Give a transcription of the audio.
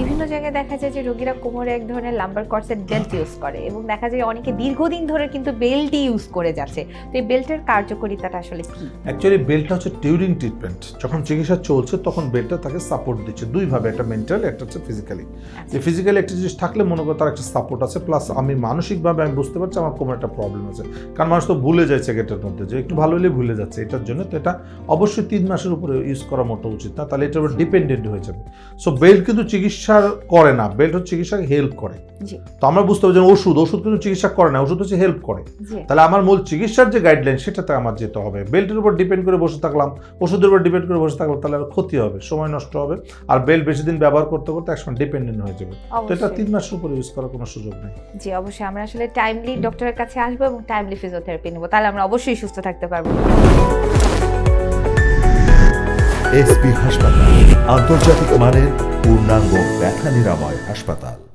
বিভিন্ন যায় যে রোগীরা কোমরে এক ধরনের লাম্বার কর্সেট বেল্ট ইউজ করে এবং দেখা যায় অনেকে দীর্ঘদিন ধরে কিন্তু বেল্টই ইউজ করে যাচ্ছে। তো এই বেল্টের কার্যকারিতাটা আসলে কি? অ্যাকচুয়ালি বেল্টটা হচ্ছে টিউরিং ট্রিটমেন্ট যখন চিকিৎসা চলছে তখন বেল্টটা তাকে সাপোর্ট দিচ্ছে। দুইভাবে একটা মেন্টাল একটা হচ্ছে ফিজিক্যালি যে ফিজিক্যালি একটা জিনিস থাকলে মনে করো তার একটা সাপোর্ট আছে প্লাস আমি মানসিকভাবে আমি বুঝতে পারছি আমার কোমরে একটা প্রবলেম আছে। কারণ মানুষ তো ভুলে যায় সেকেটের মধ্যে যে একটু ভালো হলে ভুলে যাচ্ছে। এটার জন্য তো এটা অবশ্যই তিন মাসের উপরে ইউজ করা মোটো উচিত না। তাহলে এটার উপর ডিপেন্ডেন্ট হয়ে যাবে। সো বেল্ট কিন্তু চিকিৎসার করে না বেল্ট হচ্ছে চিকিৎসাকে হেল্প করে। তো আমরা বুঝতে পারছি যে ওষুধ ওষুধ কিন্তু চিকিৎসা করে না ওষুধ হচ্ছে হেল্প করে। তাহলে আমার মূল চিকিৎসার যে গাইডলাইন সেটাতে আমার যেতে হবে। বেল্টের উপর ডিপেন্ড করে বসে থাকলাম ওষুধের উপর ডিপেন্ড করে বসে থাকলাম তাহলে ক্ষতি হবে সময় নষ্ট হবে। আর বেল্ট বেশি দিন ব্যবহার করতে করতে একসময় ডিপেন্ডেন্ট হয়ে যাবে। তো এটা অবশ্যই। তিন মাসের উপরে ইউজ করার কোনো সুযোগ নেই। জি অবশ্যই। আমরা আসলে টাইমলি ডক্টরের কাছে আসব এবং টাইমলি ফিজিওথেরাপি নেব। তাহলে আমরা অবশ্যই সুস্থ থাকতে পারব। এসপি হাসপাতাল আন্তর্জাতিক মানের পূর্ণাঙ্গ ব্যথা নিরাময় হাসপাতাল।